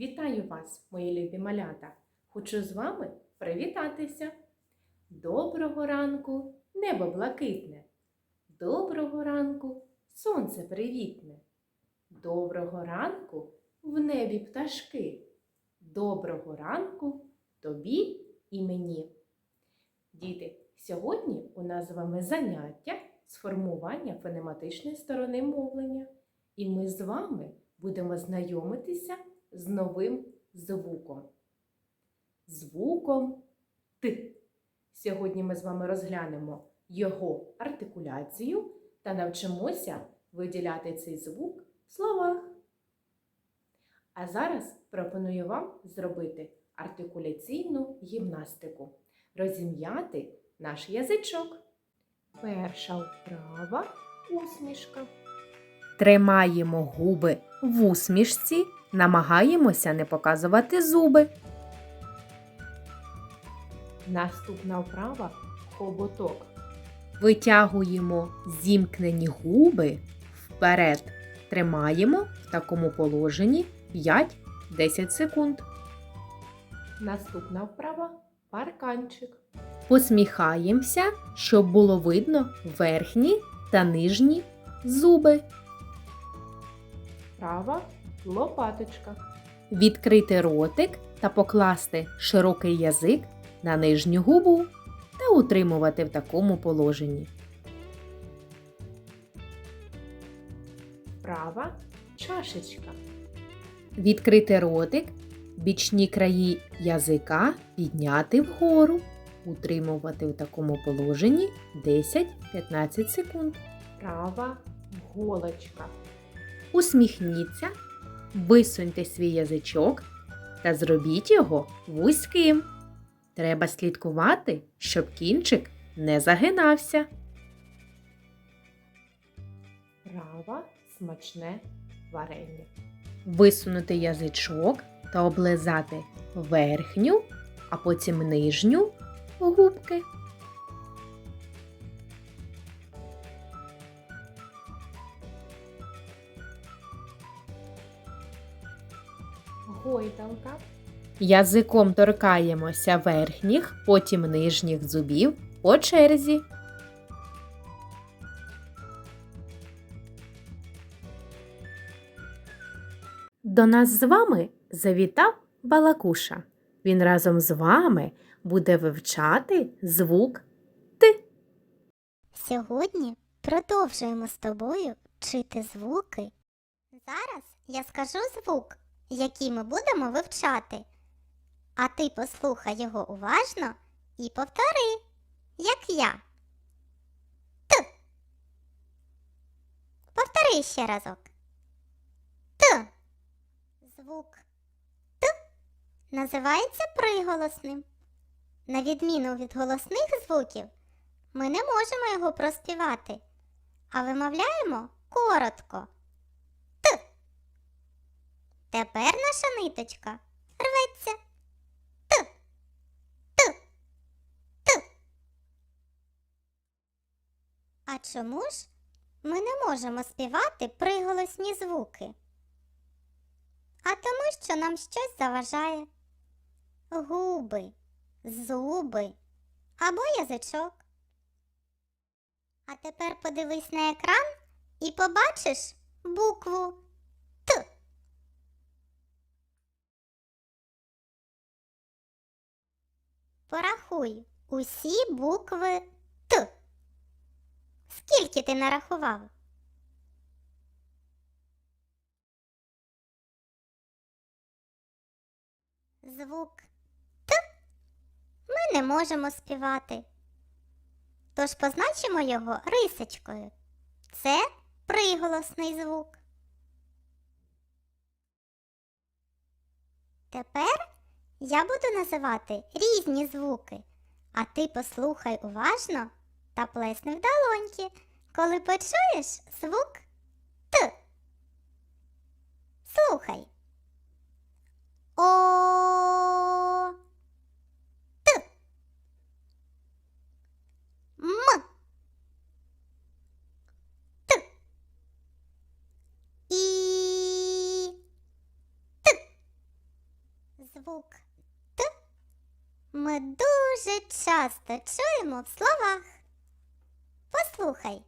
Вітаю вас, мої любі малята! Хочу з вами привітатися. Доброго ранку, небо блакитне. Доброго ранку, сонце привітне. Доброго ранку в небі пташки. Доброго ранку тобі і мені. Діти, сьогодні у нас з вами заняття з формування фонематичної сторони мовлення. І ми з вами будемо знайомитися з новим звуком. Звуком Т. Сьогодні ми з вами розглянемо його артикуляцію та навчимося виділяти цей звук в словах. А зараз пропоную вам зробити артикуляційну гімнастику, розім'яти наш язичок. Перша вправа усмішка. Тримаємо губи в усмішці, намагаємося не показувати зуби. Наступна вправа хоботок. Витягуємо зімкнені губи вперед. Тримаємо в такому положенні 5-10 секунд. Наступна вправа парканчик. Посміхаємося, щоб було видно верхні та нижні зуби. Права лопаточка. Відкрити ротик та покласти широкий язик на нижню губу та утримувати в такому положенні. Права чашечка. Відкрити ротик, бічні краї язика підняти вгору, утримувати в такому положенні 10-15 секунд. Права голочка. Усміхніться, висуньте свій язичок та зробіть його вузьким. Треба слідкувати, щоб кінчик не загинався. Права смачне варення. Висунути язичок та облизати верхню, а потім нижню губки. Гойдалка. Язиком торкаємося верхніх, потім нижніх зубів по черзі. До нас з вами завітав Балакуша. Він разом з вами буде вивчати звук Т. Сьогодні продовжуємо з тобою вчити звуки. Зараз я скажу звук, який ми будемо вивчати. А ти послухай його уважно і повтори, як я. Т. Повтори ще разок. Т. Звук Т називається приголосним. На відміну від голосних звуків, ми не можемо його проспівати, а вимовляємо коротко. Тепер наша ниточка рветься. Т. Т. Т. А чому ж ми не можемо співати приголосні звуки? А тому, що нам щось заважає. Губи, зуби або язичок. А тепер подивись на екран і побачиш букву Порахуй усі букви Т. Скільки ти нарахував? Звук Т ми не можемо співати. Тож позначимо його рисочкою. Це приголосний звук. Тепер я буду називати різні звуки, а ти послухай уважно та плесни в долоньки, коли почуєш звук Т. Слухай. О. Т. М. Т. І. Т. звук Т ми дуже часто чуємо в словах. Послухай.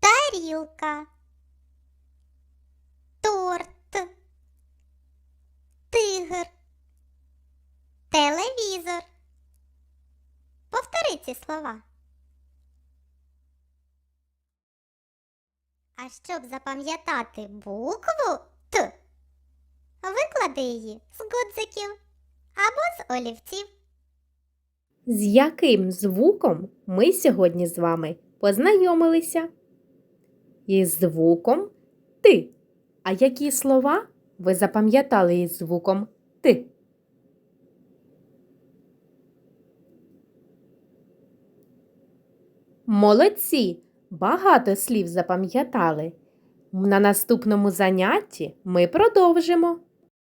Тарілка, торт, тигр, телевізор. Повтори ці слова. А щоб запам'ятати букву виклади її з гудзиків або з олівців. З яким звуком ми сьогодні з вами познайомилися? Із звуком ти. А які слова ви запам'ятали із звуком ти? Молодці! Багато слів запам'ятали. На наступному занятті ми продовжимо.